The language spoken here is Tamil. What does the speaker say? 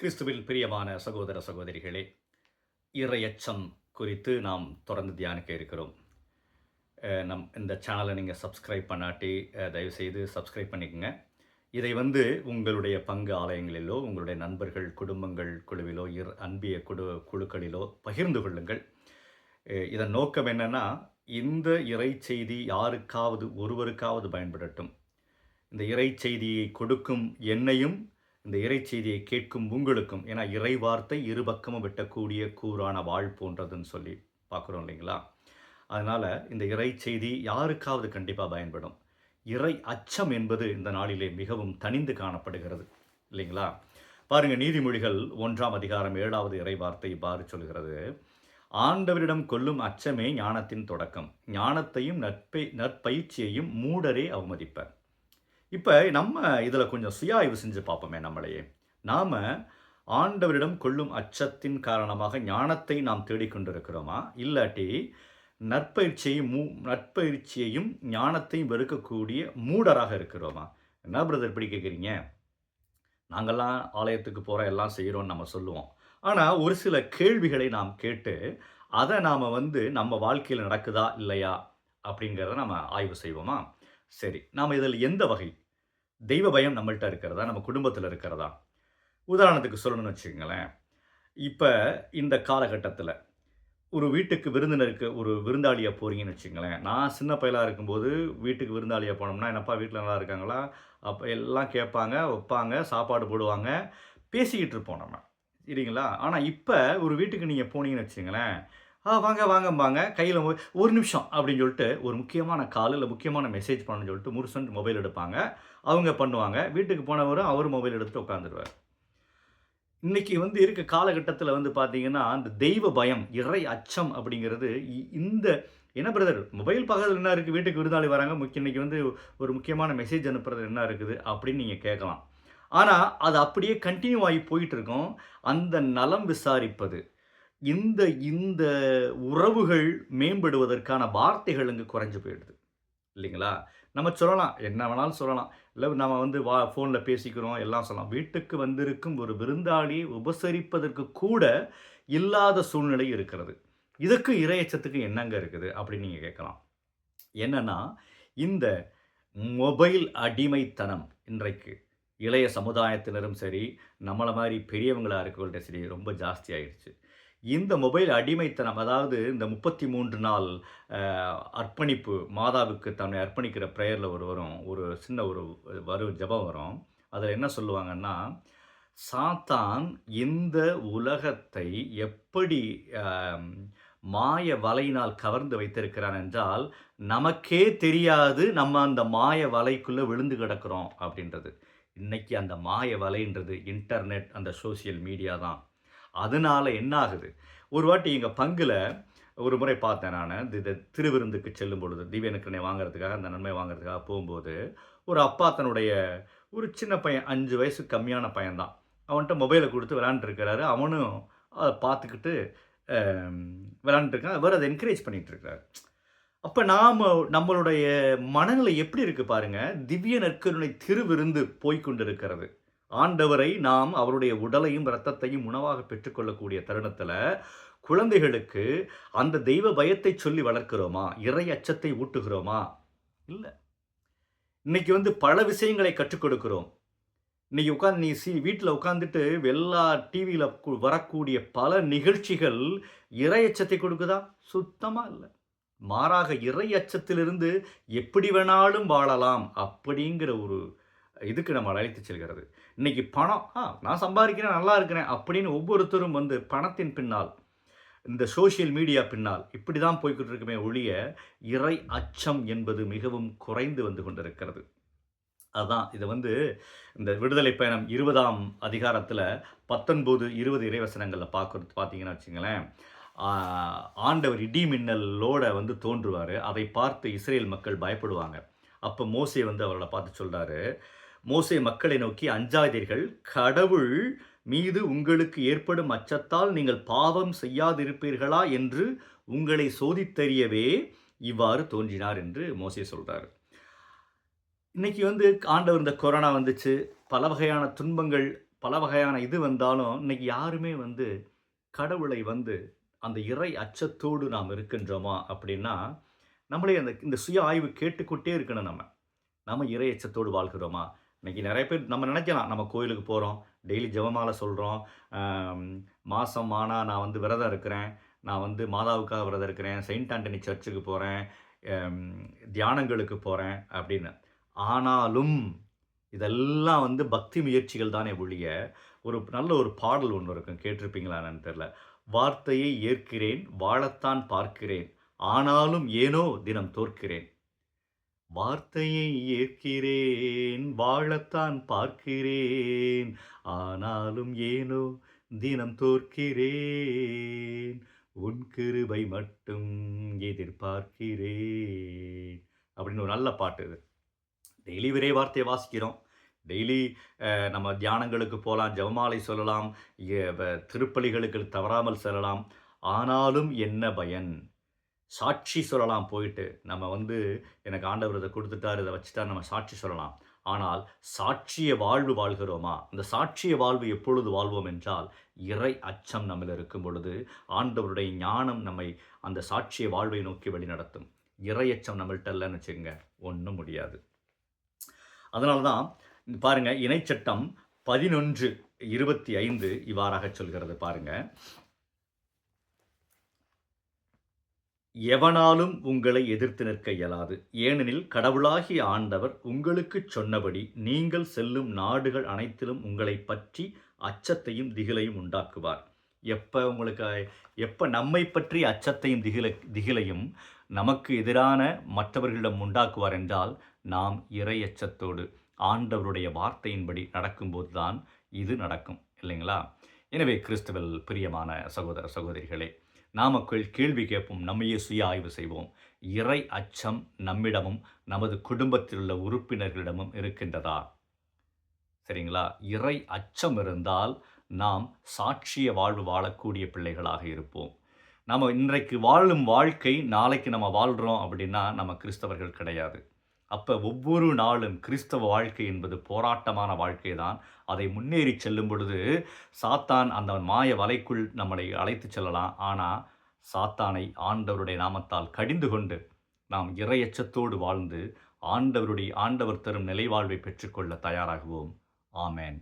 கிறிஸ்துவில் பிரியமான சகோதர சகோதரிகளே இறையச்சம் குறித்து நாம் தொடர்ந்து தியானிக்க இருக்கிறோம். நம் இந்த சேனலை நீங்கள் சப்ஸ்கிரைப் பண்ணாட்டி தயவுசெய்து சப்ஸ்கிரைப் பண்ணிக்கோங்க. இதை வந்து உங்களுடைய பங்கு ஆலயங்களிலோ உங்களுடைய நண்பர்கள் குடும்பங்கள் குழுவிலோ இர் அன்பிய குழு குழுக்களிலோ பகிர்ந்து கொள்ளுங்கள். இதன் நோக்கம் என்னென்னா இந்த இறை செய்தி யாருக்காவது ஒருவருக்காவது பயன்படட்டும். இந்த இறை செய்தியை கொடுக்கும் என்னையும் இந்த இறைச்செய்தியை கேட்கும் உங்களுக்கும் ஏன்னா இறை வார்த்தை இரு பக்கமும் வெட்டக்கூடிய கூறான வாழ் போன்றதுன்னு சொல்லி பார்க்குறோம் இல்லைங்களா? அதனால் இந்த இறைச்செய்தி யாருக்காவது கண்டிப்பாக பயன்படும். இறை அச்சம் என்பது இந்த நாளிலே மிகவும் தனிந்து காணப்படுகிறது இல்லைங்களா? பாருங்க நீதிமொழிகள் ஒன்றாம் அதிகாரம் ஏழாவது இறை வார்த்தை இவ்வாறு சொல்கிறது. ஆண்டவரிடம் கொள்ளும் அச்சமே ஞானத்தின் தொடக்கம். ஞானத்தையும் நட்பை நற்பயிற்சியையும் மூடரே அவமதிப்பர். இப்போ நம்ம இதில் கொஞ்சம் சுய ஆய்வு செஞ்சு பார்ப்போமே நம்மளையே. நாம் ஆண்டவரிடம் கொள்ளும் அச்சத்தின் காரணமாக ஞானத்தை நாம் தேடிக்கொண்டிருக்கிறோமா இல்லாட்டி நற்பயிற்சியையும் மூ நற்பயிற்சியையும் ஞானத்தையும் வெறுக்கக்கூடிய மூடராக இருக்கிறோமா? என்ன பிரதர் இப்படி கேட்குறீங்க நாங்கள்லாம் ஆலயத்துக்கு போகிறோம் எல்லாம் செய்கிறோம்னு நம்ம சொல்லுவோம். ஆனால் ஒரு சில கேள்விகளை நாம் கேட்டு அதை நாம் வந்து நம்ம வாழ்க்கையில் நடக்குதா இல்லையா அப்படிங்கிறத நம்ம ஆய்வு செய்வோமா? சரி நாம் இதில் எந்த வகை தெய்வ பயம் நம்மள்ட்ட இருக்கிறதா? நம்ம குடும்பத்தில் இருக்கிறதா? உதாரணத்துக்கு சொல்லணும்னு வச்சுக்கோங்களேன். இப்போ இந்த காலகட்டத்தில் ஒரு வீட்டுக்கு விருந்தினருக்கு ஒரு விருந்தாளியாக போகிறீங்கன்னு வச்சுங்களேன் நான் சின்ன பயலாக இருக்கும்போது வீட்டுக்கு விருந்தாளியாக போனோம்னா என்னப்பா வீட்டில் நல்லா இருக்காங்களா? அப்போ எல்லாம் கேட்பாங்க வைப்பாங்க சாப்பாடு போடுவாங்க பேசிக்கிட்டு இருப்போம் நம்ம. சரிங்களா? ஆனால் இப்போ ஒரு வீட்டுக்கு நீங்கள் போனீங்கன்னு வச்சுங்களேன் ஆ வாங்க வாங்கம்பாங்க. கையில் ஒரு நிமிஷம் அப்படின்னு சொல்லிட்டு ஒரு முக்கியமான கால் இல்லை முக்கியமான மெசேஜ் பண்ணணும்னு சொல்லிட்டு முருசன் மொபைல் எடுப்பாங்க. அவங்க பண்ணுவாங்க. வீட்டுக்கு போனவரும் அவர் மொபைல் எடுத்து உட்காந்துருவார் இன்னைக்கு வந்து இருக்க காலகட்டத்தில் வந்து பார்த்திங்கன்னா அந்த தெய்வ பயம் இறை அச்சம் அப்படிங்கிறது இ- இந்த என்ன பிரதர் மொபைல் பக்கத்தில் என்ன இருக்குது வீட்டுக்கு விருந்தாளி வராங்க. முக்கிய இன்னைக்கு வந்து ஒரு முக்கியமான மெசேஜ் அனுப்புறது என்ன இருக்குது அப்படின்னு நீங்கள் கேட்கலாம். ஆனால் அது அப்படியே கண்டினியூ ஆகி போயிட்டு இருக்கோம். அந்த நலம் விசாரிப்பது இந்த இந்த உறவுகள் மேம்படுவதற்கான வார்த்தைகள் இங்கே குறைஞ்சு போயிடுது. இல்லைங்களா? நம்ம சொல்லலாம். என்ன வேணாலும் சொல்லலாம். இல்லை நம்ம வந்து வா ஃபோனில் பேசிக்கிறோம் எல்லாம் சொல்லலாம். வீட்டுக்கு வந்திருக்கும் ஒரு விருந்தாளியை உபசரிப்பதற்கு கூட இல்லாத சூழ்நிலை இருக்கிறது. இதுக்கு இரையச்சத்துக்கு என்னங்க இருக்குது அப்படின்னு நீங்கள் கேட்கலாம். என்னென்னா இந்த மொபைல் அடிமைத்தனம் இன்றைக்கு இளைய சமுதாயத்தினரும் சரி நம்மளை மாதிரி பெரியவங்களாக இருக்கவங்கள்ட்ட சரி ரொம்ப ஜாஸ்தி ஆயிடுச்சு. இந்த மொபைல் அடிமைத்தனம் அதாவது இந்த முப்பத்தி மூன்று நாள் அர்ப்பணிப்பு மாதாவுக்கு தன்னை அர்ப்பணிக்கிற ப்ரேயரில் ஒரு வரும் ஒரு சின்ன ஒரு வரும் ஜெபம் வரும். அதில் என்ன சொல்லுவாங்கன்னா சாத்தான் இந்த உலகத்தை எப்படி மாய வலையினால் கவர்ந்து வைத்திருக்கிறான் என்றால் நமக்கே தெரியாது நம்ம அந்த மாய வலைக்குள்ளே விழுந்து கிடக்கிறோம். அப்படின்றது. இன்றைக்கி அந்த மாய வலைன்றது இன்டர்நெட் அந்த சோஷியல் மீடியா தான். அதனால என்ன ஆகுது ஒரு வாட்டி எங்கள் பங்கில் ஒரு முறை பார்த்தேன் நான். இந்த திருவிருந்துக்கு செல்லும் பொழுது திவ்யனுக்கனை வாங்குறதுக்காக அந்த நன்மை வாங்குறதுக்காக போகும்போது ஒரு அப்பா தன்னுடைய ஒரு சின்ன பையன் அஞ்சு வயசு கம்மியான பையன்தான். அவன்கிட்ட மொபைலை கொடுத்து விளாண்டுருக்கிறாரு அவனும் அதை பார்த்துக்கிட்டு விளாண்டுருக்கான் அவர் அதை என்கரேஜ் பண்ணிகிட்டு இருக்காரு அப்போ நாம் நம்மளுடைய மனநிலை எப்படி இருக்குது பாருங்கள் திவ்ய நற்கருணை திருவிருந்து போய்க்கொண்டிருக்கிறது ஆண்டவரை நாம் அவருடைய உடலையும் இரத்தத்தையும் உணவாக பெற்றுக்கொள்ளக்கூடிய தருணத்தில் குழந்தைகளுக்கு அந்த தெய்வ பயத்தை சொல்லி வளர்க்கிறோமா? இறை அச்சத்தை ஊட்டுகிறோமா? இல்லை. இன்னைக்கு வந்து பல விஷயங்களை கற்றுக் கொடுக்கிறோம். இன்னைக்கு உட்காந்து நீ சி வீட்டில் உட்காந்துட்டு எல்லா டிவியில் வரக்கூடிய பல நிகழ்ச்சிகள் இறை அச்சத்தை கொடுக்குதா? சுத்தமாக இல்லை. மாறாக இறை அச்சத்திலிருந்து எப்படி வேணாலும் வாழலாம் அப்படிங்கிற ஒரு இதுக்கு நம்ம அழைத்து செல்கிறது. இன்றைக்கி பணம் ஆ நான் சம்பாதிக்கிறேன் நல்லா இருக்கிறேன் அப்படின்னு ஒவ்வொருத்தரும் வந்து பணத்தின் பின்னால் இந்த சோஷியல் மீடியா பின்னால் இப்படி தான் போய்கிட்டு இருக்குமே ஒழிய இறை அச்சம் என்பது மிகவும் குறைந்து வந்து கொண்டிருக்கிறது. அதுதான் இதை வந்து இந்த விடுதலை பயணம் இருபதாம் அதிகாரத்தில் பத்தொன்பது இருபது இறைவசனங்களில் பார்க்குறது பார்த்தீங்கன்னா வச்சுங்களேன் ஆண்டவர் இடி மின்னலோட வந்து தோன்றுவார். அதை பார்த்து இஸ்ரேல் மக்கள் பயப்படுவாங்க. அப்போ மோசே வந்து அவர்களை பார்த்து சொல்கிறாரு மோசே மக்களை நோக்கி அஞ்சாதீர்கள். கடவுள் மீது உங்களுக்கு ஏற்படும் அச்சத்தால் நீங்கள் பாவம் செய்யாதிருப்பீர்களா என்று உங்களை சோதித்தறியவே இவ்வாறு தோன்றினார் என்று மோசே சொல்கிறார் இன்னைக்கு வந்து ஆண்டவர் இந்த கொரோனா வந்துச்சு. பல வகையான துன்பங்கள் பல வகையான இது வந்தாலும் இன்னைக்கு யாருமே வந்து கடவுளை வந்து அந்த இறை அச்சத்தோடு நாம் இருக்கின்றோமா அப்படின்னா நம்மளே அந்த இந்த சுய ஆய்வு கேட்டுக்கொண்டே இருக்கணும் நம்ம. நம்ம இறை அச்சத்தோடு வாழ்கிறோமா? இன்றைக்கி நிறைய பேர் நம்ம நினைக்கலாம் நம்ம கோயிலுக்கு போகிறோம் டெய்லி ஜெபமாலை சொல்கிறோம் மாதம் ஆனால் நான் வந்து விரதம் இருக்கிறேன் நான் வந்து மாதாவுக்காக விரதம் இருக்கிறேன் செயின்ட் ஆண்டனி சர்ச்சுக்கு போகிறேன் தியானங்களுக்கு போகிறேன் அப்படின்னு. ஆனாலும் இதெல்லாம் வந்து பக்தி முயற்சிகள் தானே ஒழிய ஒரு நல்ல ஒரு பாடல் ஒன்று இருக்கும். கேட்டிருப்பீங்களா தெரில வார்த்தையை ஏற்கிறேன் வாழத்தான் பார்க்கிறேன் ஆனாலும் ஏனோ தினம் தோற்கிறேன். வார்த்தையை ஏற்கிறேன் வாழத்தான் பார்க்கிறேன். ஆனாலும் ஏனோ தினம் தோற்கிறேன் உன் கிருபை மட்டும் எதிர்பார்க்கிறேன். அப்படின்னு ஒரு நல்ல பாட்டு இது. டெய்லி விரை வார்த்தையை வாசிக்கிறோம். டெய்லி நம்ம தியானங்களுக்கு போகலாம் ஜபமாலை சொல்லலாம் திருப்பலிகளுக்கு தவறாமல் செல்லலாம். ஆனாலும் என்ன பயன்? சாட்சி சொல்லலாம் போயிட்டு நம்ம வந்து எனக்கு ஆண்டவர் இதை கொடுத்துட்டார் இதை வச்சுட்டா நம்ம சாட்சி சொல்லலாம். ஆனால் சாட்சிய வாழ்வு வாழ்கிறோமா? அந்த சாட்சிய வாழ்வு எப்பொழுது வாழ்வோம் என்றால் இறை அச்சம் நம்மில் இருக்கும் பொழுது ஆண்டவருடைய ஞானம் நம்மை அந்த சாட்சிய வாழ்வை நோக்கி வழி நடத்தும். இறையச்சம் நம்மள்கிட்ட இல்லைன்னு வச்சுக்கோங்க ஒன்றும் முடியாது. அதனால தான் பாருங்கள் இணைச்சட்டம் பதினொன்று இருபத்தி ஐந்து இவ்வாறாக சொல்கிறது பாருங்கள் எவனாலும் உங்களை எதிர்த்து நிற்க இயலாது. ஏனெனில் கடவுளாகிய ஆண்டவர் உங்களுக்கு சொன்னபடி நீங்கள் செல்லும் நாடுகள் அனைத்திலும் உங்களை பற்றி அச்சத்தையும் திகிலையும் உண்டாக்குவார். எப்போ உங்களுக்கு எப்போ நம்மை பற்றி அச்சத்தையும் திகில திகிலையும் நமக்கு எதிரான மற்றவர்களிடம் உண்டாக்குவார் என்றால் நாம் இறை அச்சத்தோடு ஆண்டவருடைய வார்த்தையின்படி நடக்கும்போது தான் இது நடக்கும். இல்லைங்களா? எனவே கிறிஸ்துவல் பிரியமான சகோதர சகோதரிகளே நாமக்குள் கேள்வி கேட்போம். நம்மையே சுய ஆய்வு செய்வோம். இறை அச்சம் நம்மிடமும் நமது குடும்பத்தில் உள்ள உறுப்பினர்களிடமும் இருக்கின்றதா? சரிங்களா? இறை அச்சம் இருந்தால் நாம் சாட்சிய வாழ்வு வாழக்கூடிய பிள்ளைகளாக இருப்போம். நம்ம இன்றைக்கு வாழும் வாழ்க்கை நாளைக்கு நம்ம வாழ்கிறோம் அப்படின்னா நம்ம கிறிஸ்தவர்கள் கிடையாது. அப்போ ஒவ்வொரு நாளும் கிறிஸ்தவ வாழ்க்கை என்பது போராட்டமான வாழ்க்கை தான் அதை முன்னேறி செல்லும் பொழுது சாத்தான் அந்த மாய வலைக்குள் நம்மளை அழைத்து செல்லலாம். ஆனால் சாத்தானை ஆண்டவருடைய நாமத்தால் கடிந்து கொண்டு நாம் இறையச்சத்தோடு வாழ்ந்து ஆண்டவருடைய ஆண்டவர் தரும் நிலைவாழ்வை பெற்றுக்கொள்ள தயாராகுவோம். ஆமேன்.